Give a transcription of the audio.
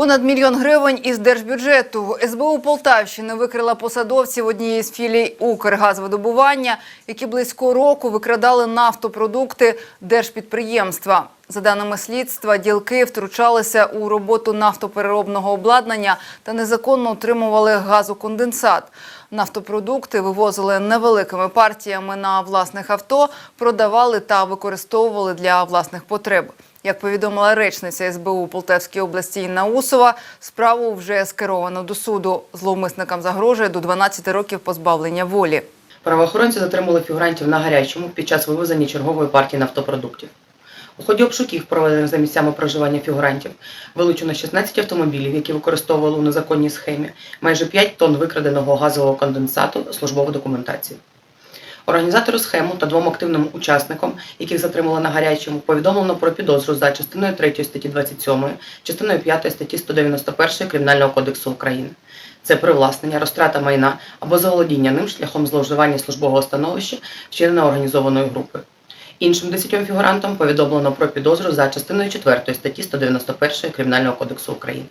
Понад мільйон гривень із держбюджету СБУ Полтавщини викрила посадовців однієї з філій Укргазвидобування, які близько року викрадали нафтопродукти держпідприємства. За даними слідства, ділки втручалися у роботу нафтопереробного обладнання та незаконно отримували газоконденсат. Нафтопродукти вивозили невеликими партіями на власних авто, продавали та використовували для власних потреб. Як повідомила речниця СБУ Полтавській області Інна Усова, справу вже скеровано до суду. Зловмисникам загрожує до 12 років позбавлення волі. Правоохоронці затримали фігурантів на гарячому під час вивезення чергової партії нафтопродуктів. У ході обшуків, проведених за місцями проживання фігурантів, вилучено 16 автомобілів, які використовували у незаконній схемі, майже 5 тонн викраденого газового конденсату, службову документацію. Організатору схему та двом активним учасникам, яких затримали на гарячому, повідомлено про підозру за частиною 3 статті 27, частиною 5 статті 191 Кримінального кодексу України. Це привласнення, розтрата майна або заволодіння ним шляхом зловживання службового становища, вчиненого організованою групою. Іншим десятьом фігурантам повідомлено про підозру за частиною 4 статті 191 Кримінального кодексу України.